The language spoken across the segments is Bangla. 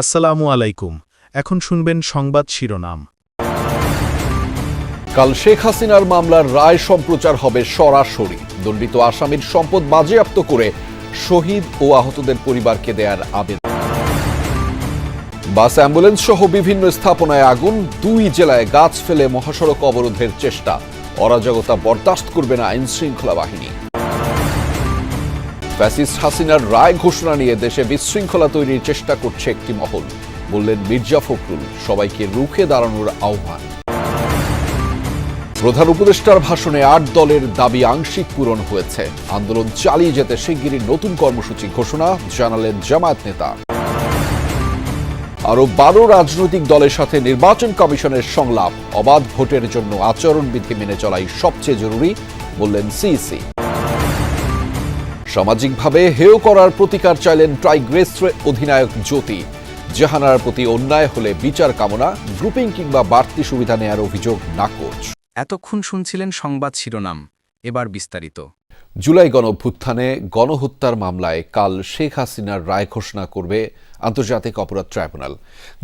আসসালামু আলাইকুম। এখন শুনবেন সংবাদ শিরোনাম। কাল শেখ হাসিনার মামলার রায় সম্প্রচার হবে সরাসরি। দণ্ডিত আসামির সম্পদ বাজেয়াপ্ত করে শহীদ ও আহতদের পরিবারকে দেয়ার আবেদন। বাস, অ্যাম্বুলেন্স সহ বিভিন্ন স্থাপনায় আগুন, দুই জেলায় গাছ ফেলে মহাসড়ক অবরোধের চেষ্টা। অরাজকতা বরদাস্ত করবে না আইন শৃঙ্খলা বাহিনী। ফ্যাসিস্ট হাসিনার রায় ঘোষণা নিয়ে দেশে বিশৃঙ্খলা তৈরির চেষ্টা করছে একটি মহল। বললেন মির্জা ফখরুল, সবাইকে রুখে দাঁড়ানোর আহ্বান। প্রধান উপদেষ্টার ভাষণে আট দলের দাবি আংশিক পূরণ হয়েছে। আন্দোলন চালিয়ে যেতে শিগগিরই নতুন কর্মসূচি ঘোষণা জানালেন জামায়াত নেতা। আরও বারো রাজনৈতিক দলের সাথে নির্বাচন কমিশনের সংলাপ। অবাধ ভোটের জন্য আচরণবিধি মেনে চলাই সবচেয়ে জরুরি, বললেন সিইসি। সামাজিকভাবে হেয় করার প্রতিকার চাইলেন ট্রাইগ্রেস্ট্রে অধিনায়ক জ্যোতি। জাহানার প্রতি অন্যায় হলে বিচার কামনা গ্রুপিং কিংবা বাড়তি সুবিধা নেয়ার অভিযোগ নাকচ। এতক্ষণ শুনছিলেন সংবাদ শিরোনাম এবার বিস্তারিত। জুলাই গণঅভ্যুত্থানে গণহত্যার মামলায় কাল শেখ হাসিনার রায় ঘোষণা করবে আন্তর্জাতিক অপরাধ ট্রাইব্যুনাল।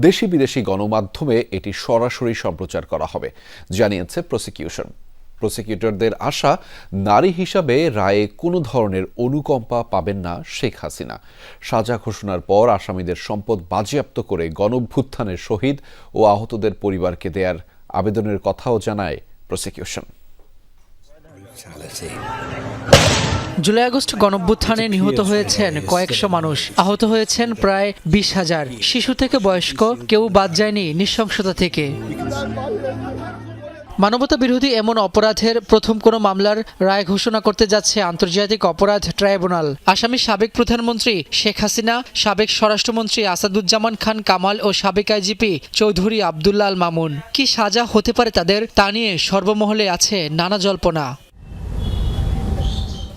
দেশি বিদেশি গণমাধ্যমে এটি সরাসরি সম্প্রচার করা হবে জানিয়েছে প্রসিকিউশন। প্রসিকিউটরদের আশা, নারী হিসাবে রায়ে কোনো ধরনের অনুকম্পা পাবেন না শেখ হাসিনা। সাজা ঘোষণার পর আসামিদের সম্পদ বাজেয়াপ্ত করে গণঅভ্যুত্থানের শহীদ ও আহতদের পরিবারকে দেয়ার আবেদনের কথাও জানায় প্রসিকিউশন জুলাই আগস্ট গণভ্যুত্থানে নিহত হয়েছেন কয়েকশো মানুষ। আহত হয়েছেন প্রায় বিশ হাজার। শিশু থেকে বয়স্ক, কেউ বাদ যায়নি নৃশংসতা থেকে। মানবতা বিরোধী এমন অপরাধের প্রথম কোনো মামলার রায় ঘোষণা করতে যাচ্ছে আন্তর্জাতিক অপরাধ ট্রাইব্যুনাল। আসামি সাবেক প্রধানমন্ত্রী শেখ হাসিনা, সাবেক স্বরাষ্ট্রমন্ত্রী আসাদুজ্জামান খান কামাল ও সাবেক আইজিপি চৌধুরী আবদুল্লাল মামুন। কি সাজা হতে পারে তাদের তা নিয়ে সর্বমহলে আছে নানা জল্পনা।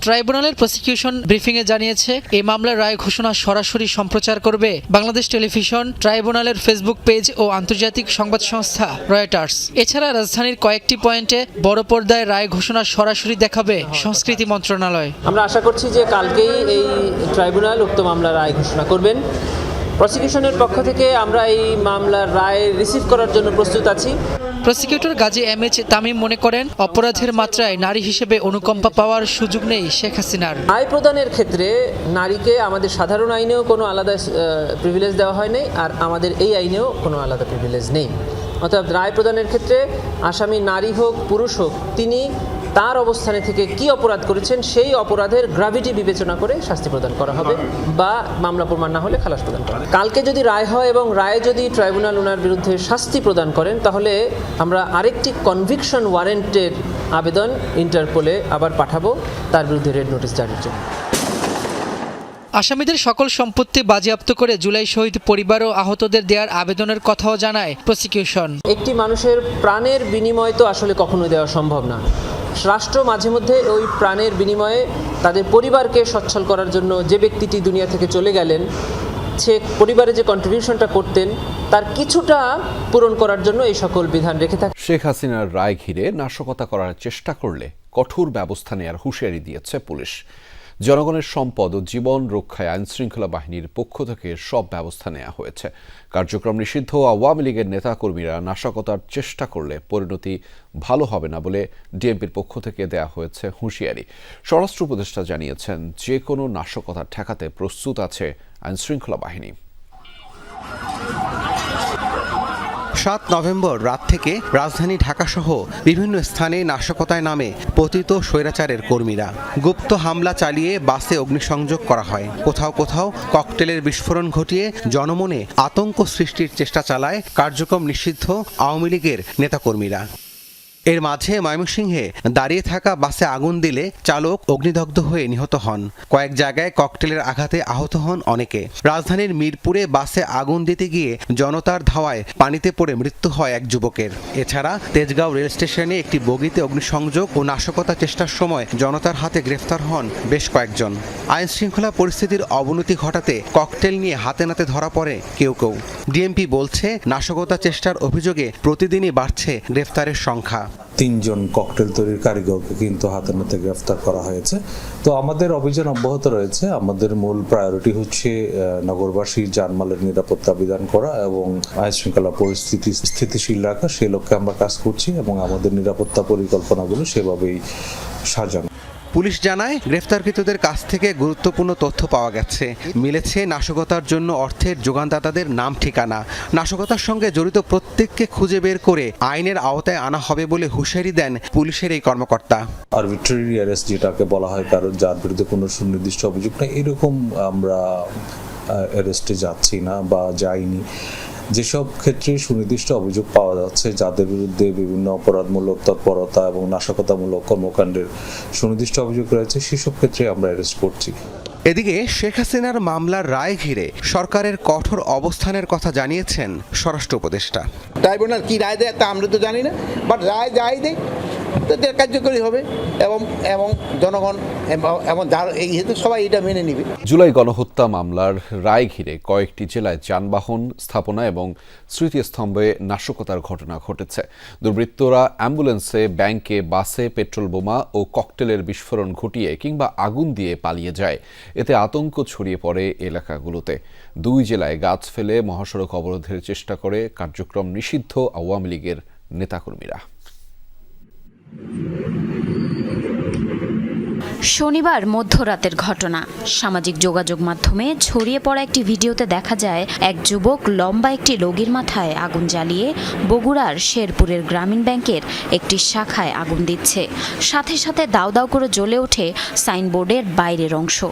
ট্রাইব্যুনালের প্রসিকিউশন ব্রিফিংয়ে জানিয়েছে, এই মামলার রায় ঘোষণা সরাসরি সম্প্রচার করবে বাংলাদেশ টেলিভিশন, ট্রাইব্যুনালের ফেসবুক পেজ ও আন্তর্জাতিক সংবাদ সংস্থা রয়টার্স। এছাড়া রাজধানীর কয়েকটি পয়েন্টে বড় পর্দায় রায় ঘোষণা সরাসরি দেখাবে সংস্কৃতি মন্ত্রণালয়। আমরা আশা করছি যে কালকেই এই ট্রাইব্যুনাল উক্ত মামলার রায় ঘোষণা করবেন। প্রসিকিউশনের পক্ষ থেকে আমরা এই মামলার রায় রিসিভ করার জন্য প্রস্তুত আছি। Prosecutor Gazi M H Tamim মনে করেন অপরাধের মাত্রায় নারী হিসেবে অনুকম্পা পাওয়ার সুযোগ নেই শেখ হাসিনার। রায় প্রদানের ক্ষেত্রে নারীকে আমাদের সাধারণ আইনেও কোনো আলাদা প্রিভিলেজ দেওয়া হয় নাই আর আমাদের এই আইনেও কোনো আলাদা প্রিভিলেজ নেই। অর্থাৎ রায় প্রদানের ক্ষেত্রে আসামি নারী হোক পুরুষ হোক তিনি তার অবস্থানে থেকে কি অপরাধ করেছেন সেই অপরাধের গ্রাভিটি বিবেচনা করে শাস্তি প্রদান করা হবে বা মামলা প্রমাণ না হলে খালাস প্রদান করা কালকে যদি রায় হয় এবং রায় যদি ট্রাইব্যুনাল ওনার বিরুদ্ধে শাস্তি প্রদান করেন তাহলে আমরা আরেকটি কনভিকশন ওয়ারেন্টের আবেদন ইন্টারপোলে আবার পাঠাবো। তার বিরুদ্ধে রেড নোটিশ জারির জন্য। আসামিদের সকল সম্পত্তি বাজেয়াপ্ত করে জুলাই শহীদ পরিবার ও আহতদের দেওয়ার আবেদনের কথাও জানায় প্রসিকিউশন একটি মানুষের প্রাণের বিনিময় তো আসলে কখনোই দেওয়া সম্ভব না। রাষ্ট্র মাঝে মধ্যে ওই প্রাণের বিনিময়ে তাদের পরিবারকে সচ্ছল করার জন্য যে ব্যক্তিটি দুনিয়া থেকে চলে গেলেন, সে পরিবারে যে কন্ট্রিবিউশনটা করতেন, তার কিছুটা পূরণ করার জন্য এই সকল বিধান রেখে থাকে শেখ হাসিনার রায় ঘিরে নাশকতা করার চেষ্টা করলে কঠোর ব্যবস্থা নেওয়ার হুঁশিয়ারি দিয়েছে পুলিশ। জনগণের সম্পদ ও জীবন রক্ষায় আইনশৃঙ্খলা বাহিনীর পক্ষ থেকে সব ব্যবস্থা নেওয়া হয়েছে। কার্যক্রম নিষিদ্ধ আওয়ামী লীগের নেতাকর্মীরা নাশকতার চেষ্টা করলে পরিণতি ভালো হবে না বলে ডিএমপির পক্ষ থেকে দেয়া হয়েছে হুঁশিয়ারি। স্বরাষ্ট্র উপদেষ্টা জানিয়েছেন, যে কোনো নাশকতা ঠেকাতে প্রস্তুত আছে আইনশৃঙ্খলা বাহিনী। সাত নভেম্বর রাত থেকে রাজধানী ঢাকাসহ বিভিন্ন স্থানে নাশকতায় নামে পতিত স্বৈরাচারের কর্মীরা। গুপ্ত হামলা চালিয়ে বাসে অগ্নিসংযোগ করা হয়। কোথাও কোথাও ককটেলের বিস্ফোরণ ঘটিয়ে জনমনে আতঙ্ক সৃষ্টির চেষ্টা চালায় কার্যক্রম নিষিদ্ধ আওয়ামী লীগের নেতাকর্মীরা। এর মাঝে ময়মনসিংহে দাঁড়িয়ে থাকা বাসে আগুন দিলে চালক অগ্নিদগ্ধ হয়ে নিহত হন। কয়েক জায়গায় ককটেলের আঘাতে আহত হন অনেকে। রাজধানীর মিরপুরে বাসে আগুন দিতে গিয়ে জনতার ধাওয়ায় পানিতে পড়ে মৃত্যু হয় এক যুবকের। এছাড়া তেজগাঁও রেল স্টেশনে একটি বগিতে অগ্নিসংযোগ ও নাশকতা চেষ্টার সময় জনতার হাতে গ্রেফতার হন বেশ কয়েকজন। আইন শৃঙ্খলা পরিস্থিতির অবনতি ঘটাতে ককটেল নিয়ে হাতে নাতে ধরা পড়ে কেউ কেউ। ডিএমপি বলছে, নাশকতা চেষ্টার অভিযোগে প্রতিদিনই বাড়ছে গ্রেফতারের সংখ্যা। তিনজন ককটেল তৈরির কারিগরকে কিন্তু হাতে নাতে গ্রেফতার করা হয়েছে। তো আমাদের অভিযান অব্যাহত রয়েছে। আমাদের মূল প্রায়োরিটি হচ্ছে নগরবাসী নগরবাসীর জানমালের নিরাপত্তা বিধান করা এবং আইন শৃঙ্খলা পরিস্থিতি স্থিতিশীল রাখা, সে লক্ষ্যে আমরা কাজ করছি এবং আমাদের নিরাপত্তা পরিকল্পনাগুলো সেভাবেই সাজানো। পুলিশ জানায়, গ্রেফতারকৃতদের কাছ থেকে গুরুত্বপূর্ণ তথ্য পাওয়া গেছে। মিলেছে নাশকতার জন্য অর্থের যোগানদাতাদের নাম ঠিকানা। নাশকতার সঙ্গে জড়িত প্রত্যেককে খুঁজে বের করে আইনের আওতায় আনা হবে বলে হুঁশিয়ারি দেন পুলিশের এই কর্মকর্তা। আরবিট্রারি অ্যারেস্ট যেটাকে বলা হয়, কারণ যার বিরুদ্ধে কোনো সুনির্দিষ্ট অভিযোগ নেই, এরকম আমরা অ্যারেস্টে যাচ্ছি না বা যাইনি। যেসব ক্ষেত্রে সুনির্দিষ্ট অভিযোগ পাওয়া যাচ্ছে যাদের বিরুদ্ধে বিভিন্ন অপরাধমূলক তৎপরতা এবং নাশকতামূলক কর্মকাণ্ডের সুনির্দিষ্ট অভিযোগ রয়েছে সেসব ক্ষেত্রে আমরা অ্যারেস্ট করছি। এদিকে শেখ হাসিনার মামলার রায় ঘিরে সরকারের কঠোর অবস্থানের কথা জানিয়েছেন স্বরাষ্ট্র উপদেষ্টা। ট্রাইব্যুনাল কি রায় দেয় তা আমরা তো জানি না বাট রায় যাই দেয় এটা কার্যকরী হবে এবং এবং জনগণ এবং- যার এই হেতু সবাই এটা মেনে নিবে। জুলাই গণহত্যা মামলার রায় ঘিরে কয়েকটি জেলায় যানবাহন স্থাপনা এবং স্মৃতিস্তম্ভে নাশকতার ঘটনা ঘটেছে। দুর্বৃত্তরা অ্যাম্বুলেন্সে, ব্যাংকে, বাসে পেট্রোল বোমা ও ককটেলের বিস্ফোরণ ঘটিয়ে কিংবা আগুন দিয়ে পালিয়ে যায়। এতে আতঙ্ক ছড়িয়ে পড়ে এলাকাগুলোতে। দুই জেলায় গাছ ফেলে মহাসড়ক অবরোধের চেষ্টা করে কার্যক্রম নিষিদ্ধ আওয়ামী লীগের নেতাকর্মীরা। শনিবার মধ্যরাতের ঘটনা। সামাজিক যোগাযোগ মাধ্যমে ছড়িয়ে পড়া একটি ভিডিওতে দেখা যায়, এক যুবক লম্বা একটি রোগীর মাথায় আগুন জ্বালিয়ে বগুড়ার শেরপুরের গ্রামীণ ব্যাংকের একটি শাখায় আগুন দিচ্ছে। সাথে সাথে দাউ দাউ করে জ্বলে ওঠে সাইনবোর্ডের বাইরের অংশ।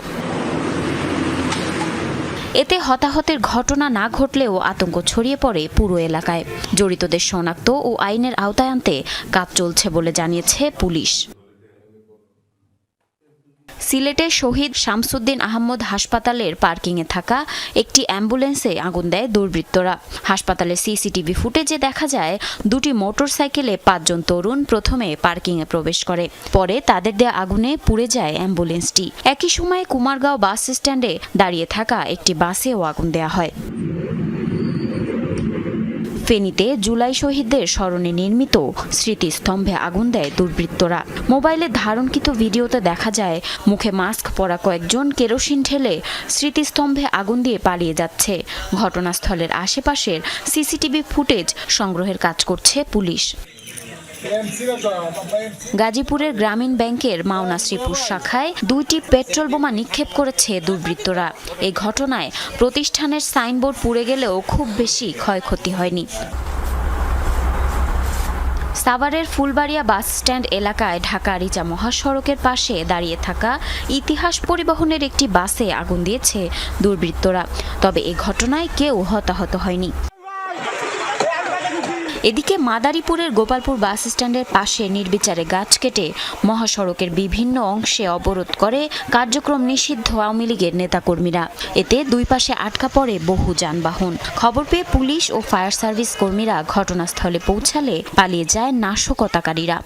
এতে হতাহতের ঘটনা না ঘটলেও আতঙ্ক ছড়িয়ে পড়ে পুরো এলাকায়। জড়িতদের শনাক্ত ও আইনের আওতায় আনতে কাজ চলছে বলে জানিয়েছে পুলিশ। সিলেটে শহীদ শামসুদ্দিন আহমদ হাসপাতালের পার্কিংয়ে থাকা একটি অ্যাম্বুলেন্সে আগুন দেয় দুর্বৃত্তরা। হাসপাতালে সিসিটিভি ফুটেজে দেখা যায়, দুটি মোটরসাইকেলে পাঁচজন তরুণ প্রথমে পার্কিংয়ে প্রবেশ করে, পরে তাদের দেয়া আগুনে পুড়ে যায় অ্যাম্বুলেন্সটি। একই সময়ে কুমারগাঁও বাস স্ট্যান্ডে দাঁড়িয়ে থাকা একটি বাসেও আগুন দেয়া হয়। ফেনীতে জুলাই শহীদদের স্মরণে নির্মিত স্মৃতিস্তম্ভে আগুন দেয় দুর্বৃত্তরা। মোবাইলে ধারণকৃত ভিডিওতে দেখা যায়, মুখে মাস্ক পরা কয়েকজন কেরোসিন ঢেলে স্মৃতিস্তম্ভে আগুন দিয়ে পালিয়ে যাচ্ছে। ঘটনাস্থলের আশেপাশের সিসিটিভি ফুটেজ সংগ্রহের কাজ করছে পুলিশ। গাজীপুরের গ্রামীণ ব্যাংকের মাওনা শ্রীপুর শাখায় দুইটি পেট্রোল বোমা নিক্ষেপ করেছে দুর্বৃত্তরা। এই ঘটনায় প্রতিষ্ঠানের সাইনবোর্ড পুড়ে গেলেও খুব বেশি ক্ষয়ক্ষতি হয়নি। সাভারের ফুলবাড়িয়া বাস স্ট্যান্ড এলাকায় ঢাকা রিচা মহাসড়কের পাশে দাঁড়িয়ে থাকা ইতিহাস পরিবহনের একটি বাসে আগুন দিয়েছে দুর্বৃত্তরা। তবে এ ঘটনায় কেউ হতাহত হয়নি। এদিকে মাদারীপুরের গোপালপুর বাস স্ট্যান্ডের পাশে নির্বিচারে গাছ কেটে মহাসড়কের বিভিন্ন অংশে অবরোধ করে কার্যক্রম নিষিদ্ধ আওয়ামী লীগের নেতাকর্মীরা। এতে দুই পাশে আটকা পড়ে বহু যানবাহন। খবর পেয়ে পুলিশ ও ফায়ার সার্ভিস কর্মীরা ঘটনাস্থলে পৌঁছালে পালিয়ে যায় নাশকতাকারীরা।